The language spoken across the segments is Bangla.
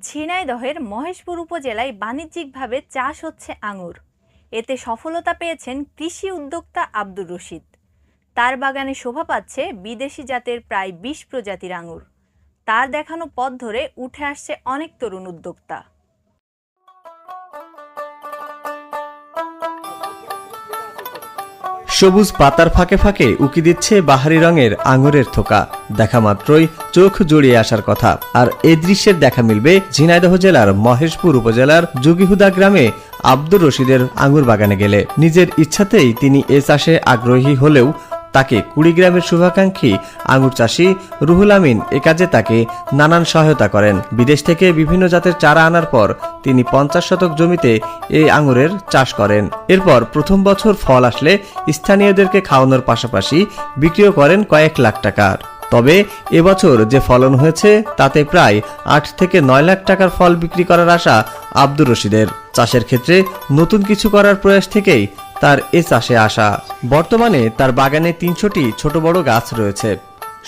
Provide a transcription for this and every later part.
ঝিনাইদহের মহেশপুর উপজেলায় বাণিজ্যিকভাবে চাষ হচ্ছে আঙুর। এতে সফলতা পেয়েছেন কৃষি উদ্যোক্তা আব্দুর রশিদ। তার বাগানে শোভা পাচ্ছে বিদেশি জাতের প্রায় বিশ প্রজাতির আঙুর। তার দেখানো পথ ধরে উঠে আসছে অনেক তরুণ উদ্যোক্তা। সবুজ পাতার ফাঁকে ফাঁকে উকি দিচ্ছে বাহারি রঙের আঙুরের থোকা। দেখা মাত্রই চোখ জড়িয়ে আসার কথা। আর এ দৃশ্যের দেখা মিলবে ঝিনাইদহ জেলার মহেশপুর উপজেলার জুগিহুদা গ্রামে আব্দুর রশিদের আঙুর বাগানে গেলে। নিজের ইচ্ছাতেই তিনি এ চাষে আগ্রহী হলেও তাকে কুড়িগ্রামের শুভাকাঙ্ক্ষী আঙুর চাষি রুহুল আমিন এ কাজে তাকে নানান সহায়তা করেন। বিদেশ থেকে বিভিন্ন জাতের চারা আনার পর তিনি পঞ্চাশ শতক জমিতে এই আঙুরের চাষ করেন। এরপর প্রথম বছর ফল আসলে স্থানীয়দেরকে খাওয়ানোর পাশাপাশি বিক্রিও করেন কয়েক লাখ টাকার। তবে এবছর যে ফলন হয়েছে তাতে প্রায় আট থেকে নয় লাখ টাকার ফল বিক্রি করার আশা আব্দুর রশিদের। চাষের ক্ষেত্রে নতুন কিছু করার প্রয়াস থেকেই তার এ চাষে আসা। বর্তমানে তার বাগানে তিনশোটি ছোট বড় গাছ রয়েছে।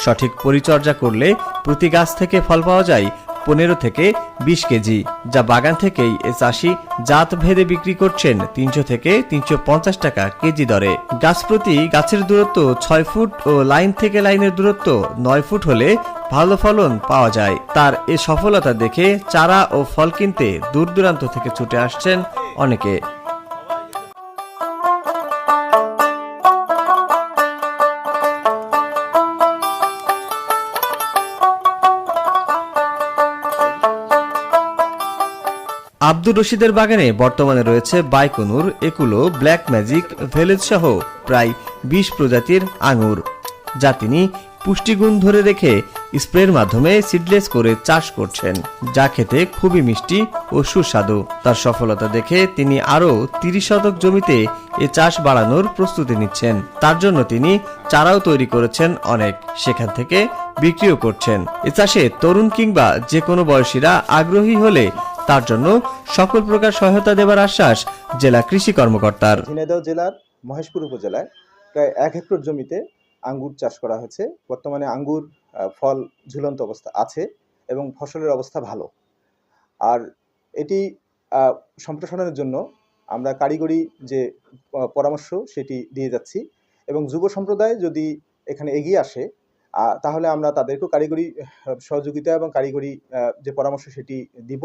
সঠিক পরিচর্যা করলে প্রতি গাছ থেকে ফল পাওয়া যায় পনেরো থেকে বিশ কেজি, যা বাগান থেকেই এ চাষি জাত ভেদে বিক্রি করছেন তিনশো থেকে তিনশো পঞ্চাশ টাকা কেজি দরে। গাছ প্রতি গাছের দূরত্ব ছয় ফুট ও লাইন থেকে লাইনের দূরত্ব নয় ফুট হলে ভালো ফলন পাওয়া যায়। তার এ সফলতা দেখে চারা ও ফল কিনতে দূর দূরান্ত থেকে ছুটে আসছেন অনেকে। আব্দুর রশিদের বাগানে বর্তমানে রয়েছে বাইকনুর, একুলো, ব্ল্যাক ম্যাজিক, ভেলেজ সহ প্রায় বিশ প্রজাতির আঙুর। যা তিনি পুষ্টিগুণ ধরে রেখে স্প্রের মাধ্যমে সিডলেস করে চাষ করছেন। যা খেতে খুবই মিষ্টি ও সুস্বাদু। তার সফলতা দেখে তিনি আরও তিরিশ শতক জমিতে এ চাষ বাড়ানোর প্রস্তুতি নিচ্ছেন। তার জন্য তিনি চারাও তৈরি করেছেন অনেক। সেখান থেকে বিক্রিও করছেন। এ চাষে তরুণ কিংবা যে কোনো বয়সীরা আগ্রহী হলে তার জন্য সকল প্রকার সহায়তা দেবার আশ্বাস জেলা কৃষি কর্মকর্তার। ঝিনাইদহ জেলার মহেশপুর উপজেলায় প্রায় এক হেক্টর জমিতে আঙ্গুর চাষ করা হয়েছে। বর্তমানে আঙ্গুর ফল ঝুলন্ত অবস্থা আছে এবং ফসলের অবস্থা ভালো। আর এটি সম্প্রসারণের জন্য আমরা কারিগরি যে পরামর্শ সেটি দিয়ে যাচ্ছি এবং যুব সম্প্রদায় যদি এখানে এগিয়ে আসে তাহলে আমরা তাদেরকেও কারিগরি সহযোগিতা এবং কারিগরি যে পরামর্শ সেটি দিব।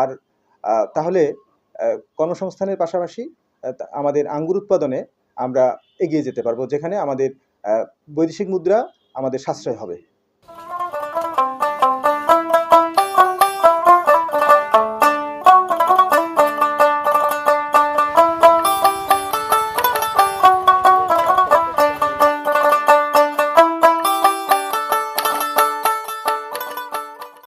আর তাহলে কর্মসংস্থানের পাশাপাশি আমাদের আঙ্গুর উৎপাদনে আমরা এগিয়ে যেতে পারব, যেখানে আমাদের বৈদেশিক মুদ্রা আমাদের সাশ্রয় হবে।